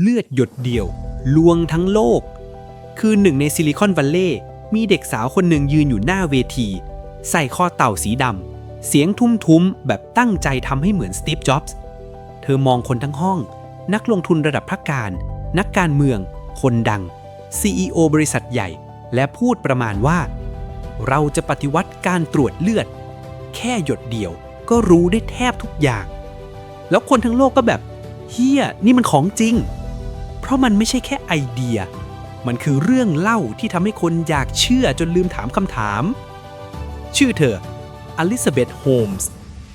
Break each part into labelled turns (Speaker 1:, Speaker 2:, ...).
Speaker 1: เลือดหยดเดียว ลวงทั้งโลก คือหนึ่งในซิลิคอนวัลเลย์มีเด็กสาวคนหนึ่งยืนอยู่หน้าเวที ใส่คอเต่าสีดำ เสียงทุ้มๆ แบบตั้งใจทำให้เหมือนสตีฟ จ็อบส์ เธอมองคนทั้งห้อง นักลงทุนระดับพักการ นักการเมือง คนดัง CEO บริษัทใหญ่ และพูดประมาณว่า เราจะปฏิวัติการตรวจเลือด แค่หยดเดียวก็รู้ได้แทบทุกอย่าง แล้วคนทั้งโลกก็แบบเฮียนี่มันของจริง เพราะมันไม่ใช่แค่ไอเดีย มันคือเรื่องเล่าที่ทำให้คนอยากเชื่อจนลืมถามคำถาม ชื่อเธออลิซาเบธโฮมส์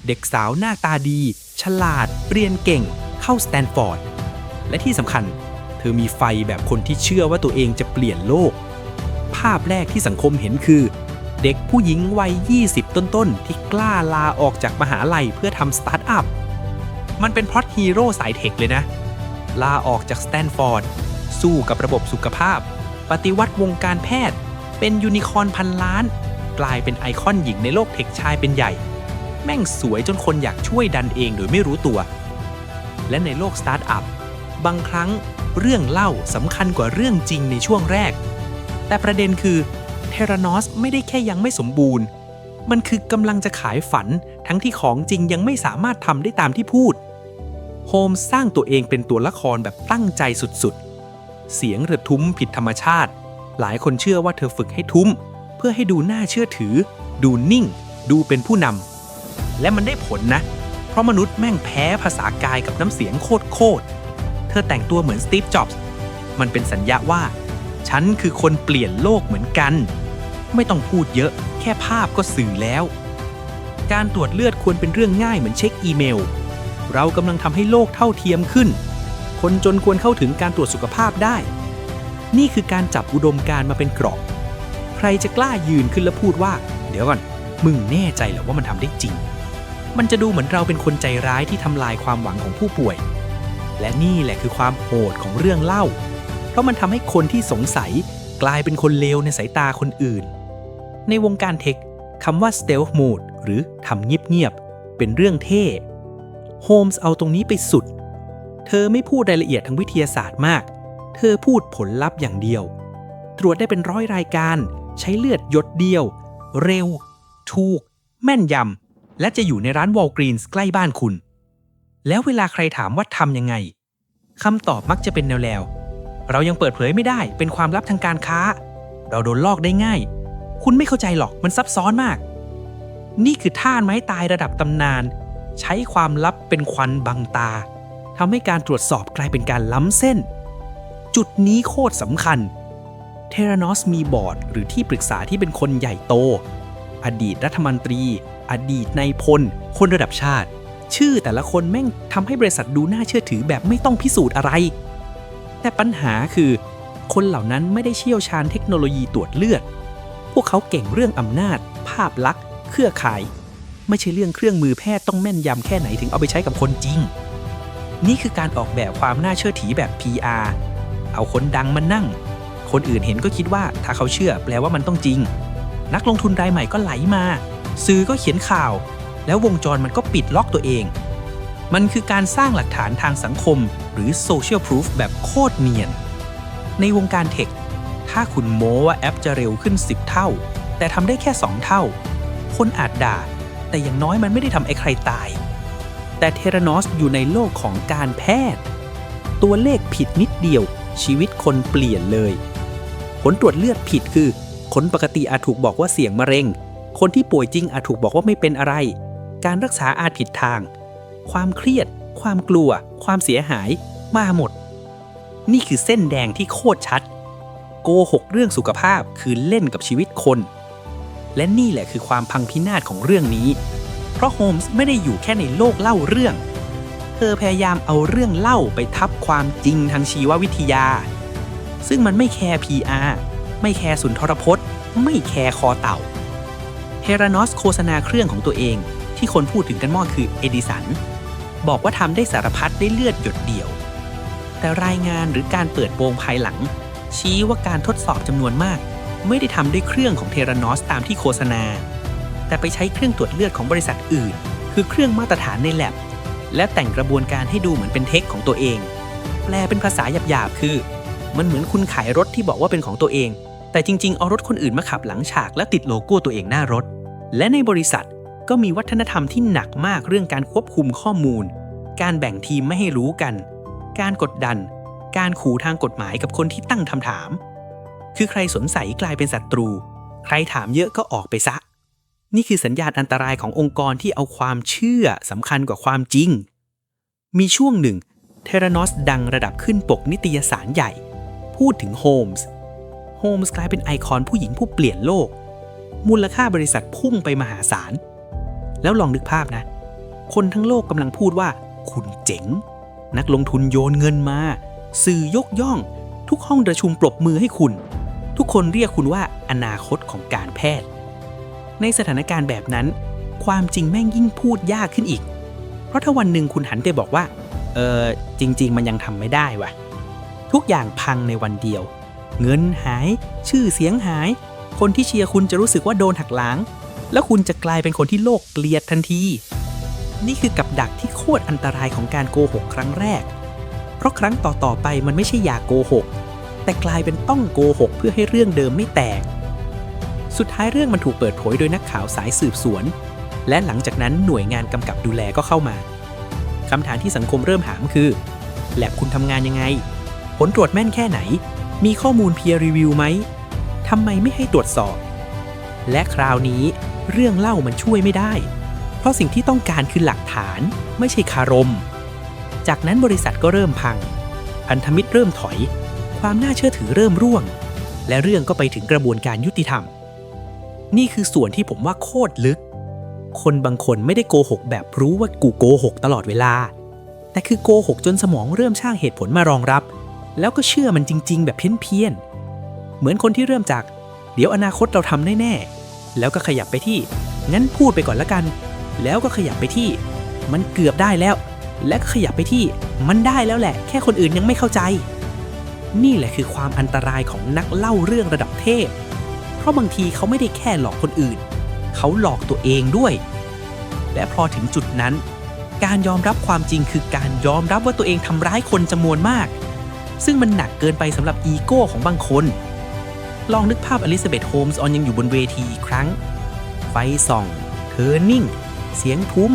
Speaker 1: เด็กสาวหน้าตาดี ฉลาด เรียนเก่ง เข้าสแตนฟอร์ด และที่สำคัญ เธอมีไฟแบบคนที่เชื่อว่าตัวเองจะเปลี่ยนโลก ภาพแรกที่สังคมเห็นคือ เด็กผู้หญิงวัย 20 ต้นๆ ที่กล้าลาออกจากมหาลัยเพื่อทำสตาร์ทอัพ มันเป็นพล็อตฮีโร่สายเทคเลยนะ ลาออกจากสแตนฟอร์ด สู้กับระบบสุขภาพ ปฏิวัติวงการแพทย์ เป็นยูนิคอร์นพันล้าน กลายเป็นไอคอนหญิงในโลกเทคชายเป็นใหญ่ แม่งสวยจนคนอยากช่วยดันเองโดยไม่รู้ตัว และในโลกสตาร์ทอัพบางครั้งเรื่องเล่าสำคัญกว่าเรื่องจริงในช่วงแรก แต่ประเด็นคือเทรานอสไม่ได้แค่ยังไม่สมบูรณ์ มันคือกำลังจะขายฝันทั้งที่ของจริงยังไม่สามารถทำได้ตามที่พูด โฮมสร้างตัวเองเป็นตัวละครแบบตั้งใจสุดๆ เสียงระทุ้มผิดธรรมชาติ หลายคนเชื่อว่าเธอฝึกให้ทุ้ม เพื่อให้ดูน่าเชื่อถือ ดูนิ่ง ดูเป็นผู้นำ และมันได้ผลนะ เพราะมนุษย์แม่งแพ้ภาษากายกับน้ำเสียงโคตรโคตรๆเธอแต่งตัวเหมือนสตีฟ จ็อบส์ มันเป็นสัญญาว่า ฉันคือคนเปลี่ยนโลกเหมือนกัน ไม่ต้องพูดเยอะ แค่ภาพก็สื่อแล้ว การตรวจเลือดควรเป็นเรื่องง่ายเหมือนเช็คอีเมล เรากำลังทำให้โลกเท่าเทียมขึ้น คนจนควรเข้าถึงการตรวจสุขภาพได้ นี่คือการจับอุดมการมาเป็นกรอบ ใครจะกล้ายืนขึ้นแล้วพูดว่า เดี๋ยวก่อน มึงแน่ใจเหรอว่ามันทำได้จริง มันจะดูเหมือนเราเป็นคนใจร้ายที่ทำลายความหวังของผู้ป่วย และนี่แหละคือความโหดของเรื่องเล่า เพราะมันทำให้คนที่สงสัยกลายเป็นคนเลวในสายตาคนอื่น ในวงการเทคคำว่า stealth mode หรือทำเงียบๆเป็นเรื่องเท่ โฮมส์เอาตรงนี้ไปสุด เธอไม่พูดรายละเอียดทางวิทยาศาสตร์มาก เธอพูดผลลัพธ์อย่างเดียว ตรวจได้เป็นร้อยรายการ ใช้เลือดหยดเดียว เร็ว ถูก แม่นยำ และจะอยู่ในร้านวอลกรีนส์ใกล้บ้านคุณ แล้วเวลาใครถามว่าทำยังไงคำตอบมักจะเป็นแนวๆ เรายังเปิดเผยไม่ได้เป็นความลับทางการค้า เราโดนลอกได้ง่าย คุณไม่เข้าใจหรอกมันซับซ้อนมาก นี่คือท่าไม้ตายระดับตำนาน ใช้ความลับเป็นควันบังตาทำให้การตรวจสอบกลายเป็นการล้ำเส้น จุดนี้โคตรสำคัญ เทรานอสมีบอร์ด หรือที่ปรึกษาที่เป็นคนใหญ่โต อดีตรัฐมนตรี อดีตนายพล คนระดับชาติ ชื่อแต่ละคนแม่งทำให้บริษัทดูน่าเชื่อถือแบบไม่ต้องพิสูจน์อะไร แต่ปัญหาคือ คนเหล่านั้นไม่ได้เชี่ยวชาญเทคโนโลยีตรวจเลือด พวกเขาเก่งเรื่องอำนาจ ภาพลักษณ์ เครือข่าย ไม่ใช่เรื่องเครื่องมือแพทย์ต้องแม่นยำแค่ไหนถึงเอาไปใช้กับคนจริง นี่คือการออกแบบความน่าเชื่อถือแบบ PR เอาคนดังมานั่ง คนอื่นเห็นก็คิดว่าถ้าเขาเชื่อแปลว่ามันต้องจริง นักลงทุนรายใหม่ก็ไหลมา สื่อก็เขียนข่าว แล้ววงจรมันก็ปิดล็อกตัวเอง มันคือการสร้างหลักฐานทางสังคม หรือ Social Proof แบบโคตรเนียน ในวงการเทค ถ้าคุณโม้ว่าแอปจะเร็วขึ้น 10 เท่า แต่ทำได้แค่ 2 เท่า คนอาจด่า แต่อย่างน้อยมันไม่ได้ทำไอ้ใครตาย แต่เทรานอสอยู่ในโลกของการแพทย์ ตัวเลขผิดนิดเดียว ชีวิตคนเปลี่ยนเลย ผลตรวจเลือดผิดคือ คนปกติอาจถูกบอกว่าเสี่ยงมะเร็ง คนที่ป่วยจริงอาจถูกบอกว่าไม่เป็นอะไร การรักษาอาจผิดทาง ความเครียด ความกลัว ความเสียหาย มาหมด นี่คือเส้นแดงที่โคตรชัด โกหกเรื่องสุขภาพคือเล่นกับชีวิตคน และนี่แหละคือความพังพินาศของเรื่องนี้ เพราะโฮมส์ไม่ได้อยู่แค่ในโลกเล่าเรื่อง เธอพยายามเอาเรื่องเล่าไปทับความจริงทางชีววิทยา ซึ่งมันไม่แคร์ PR ไม่แคร์สุนทรพจน์ ไม่แคร์คอเต่า เฮรานอสโฆษณาเครื่องของตัวเองที่คนพูดถึงกันมากคือเอดิสัน บอกว่าทำได้สารพัดได้เลือดหยดเดียว แต่รายงานหรือการเปิดโปงภายหลัง ชี้ว่าการทดสอบจำนวนมาก ไม่ได้ทำด้วยเครื่องของเทรานอสตามที่โฆษณา แต่ไปใช้เครื่องตรวจเลือดของบริษัทอื่น คือเครื่องมาตรฐานในแลบ และแต่งกระบวนการให้ดูเหมือนเป็นเทคของตัวเอง
Speaker 2: แปลเป็นภาษาหยาบๆ คือ มันเหมือนคุณขายรถที่บอกว่าเป็นของตัวเอง แต่จริงๆ เอารถคนอื่นมาขับหลังฉากและติดโลโก้ตัวเองหน้ารถ และในบริษัทก็มีวัฒนธรรมที่หนักมากเรื่องการควบคุมข้อมูล การแบ่งทีมไม่ให้รู้กัน การกดดัน การขู่ทางกฎหมายกับคนที่ตั้งคำถาม คือใครสงสัยกลายเป็นศัตรู ใครถามเยอะก็ออกไปซะ นี่คือสัญญาณอันตรายขององค์กรที่เอาความเชื่อสำคัญกว่าความจริง มีช่วงหนึ่ง เทรานอสดังระดับขึ้นปกนิตยสารใหญ่ พูดถึงโฮมส์ โฮมส์กลายเป็นไอคอนผู้หญิงผู้เปลี่ยนโลก มูลค่าบริษัทพุ่งไปมหาศาล แล้วลองนึกภาพนะ คนทั้งโลกกำลังพูดว่า คุณเจ๋ง นักลงทุนโยนเงินมา สื่อยกย่อง ทุกห้องประชุมปรบมือให้คุณ ทุกคนเรียกคุณว่าอนาคตของการแพทย์ ในสถานการณ์แบบนั้น ความจริงแม่งยิ่งพูดยากขึ้นอีก เพราะถ้าวันหนึ่งคุณหันไปบอกว่า เออจริง ๆ มันยังทำไม่ได้วะทุกอย่างพังในวันเดียว เงินหาย ชื่อเสียงหาย คนที่เชียร์คุณจะรู้สึกว่าโดนหักหลัง แล้วคุณจะกลายเป็นคนที่โลกเกลียดทันที นี่คือกับดักที่โคตรอันตรายของการโกหกครั้งแรก เพราะครั้งต่อๆไปมันไม่ใช่อยากโกหก แต่กลายเป็นต้องโกหกเพื่อให้เรื่องเดิมไม่แตก สุดท้ายเรื่องมันถูกเปิดเผยโดยนักข่าวสายสืบสวน และหลังจากนั้นหน่วยงานกำกับดูแลก็เข้ามาคำถามที่สังคมเริ่มถามคือ แลบคุณทำงานยังไง ผลตรวจแม่นแค่ไหน มีข้อมูล peer review ไหมทำไมไม่ให้ตรวจสอบ และคราวนี้เรื่องเล่ามันช่วยไม่ได้ เพราะสิ่งที่ต้องการคือหลักฐานไม่ใช่คารม จากนั้นบริษัทก็เริ่มพัง พันธมิตรเริ่มถอย ความน่าเชื่อถือเริ่มร่วง และเรื่องก็ไปถึงกระบวนการยุติธรรม นี่คือส่วนที่ผมว่าโคตรลึก คนบางคนไม่ได้โกหกแบบรู้ว่ากูโกหกตลอดเวลา แต่คือโกหกจนสมองเริ่มสร้างเหตุผลมารองรับ แล้วก็เชื่อมันจริง ๆ แบบเพี้ยนๆเหมือนคนที่เริ่มจาก เดี๋ยวอนาคตเราทำแน่ๆแล้วก็ขยับไปที่ งั้นพูดไปก่อนละกัน แล้วก็ขยับไปที่ มันเกือบได้แล้ว และก็ขยับไปที่ มันได้แล้วแหละ แค่คนอื่นยังไม่เข้าใจ นี่แหละคือความอันตรายของนักเล่าเรื่องระดับเทพ เพราะบางทีเขาไม่ได้แค่หลอกคนอื่น เขาหลอกตัวเองด้วย และพอถึงจุดนั้น การยอมรับความจริงคือการยอมรับว่าตัวเองทำร้ายคนจำนวนมาก ซึ่งมันหนักเกินไปสำหรับอีโก้ของบางคน ลองนึกภาพอลิซาเบธโฮมส์ออนยังอยู่บนเวทีอีกครั้ง ไฟส่อง เธอนิ่ง เสียงทุ้ม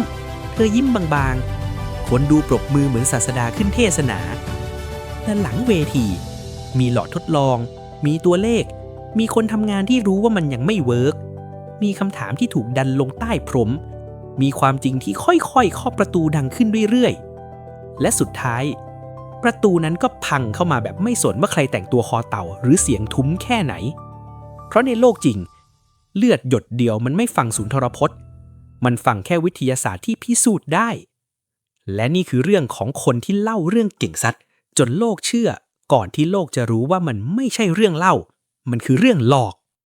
Speaker 2: เธอยิ้มบางๆ คนดูปรบมือเหมือนศาสดาขึ้นเทศนา แต่หลังเวที มีหลอดทดลอง มีตัวเลข มีคนทำงานที่รู้ว่ามันยังไม่เวิร์กมีคำถามที่ถูกดันลงใต้พรม มีความจริงที่ค่อยๆเคาะประตูดังขึ้นเรื่อยๆ และสุดท้าย ประตูนั้นก็พังเข้ามาแบบไม่สนว่าใครแต่งตัวคอเต่าหรือเสียงทุ้มแค่ไหน เพราะในโลกจริง เลือดหยดเดียวมันไม่ฟังศูนย์ทรพจน์ มันฟังแค่วิทยาศาสตร์ที่พิสูจน์ได้ และนี่คือเรื่องของคนที่เล่าเรื่องเก่งสัตว์ จนโลกเชื่อก่อนที่โลกจะรู้ว่ามันไม่ใช่เรื่องเล่า มันคือเรื่องหลอก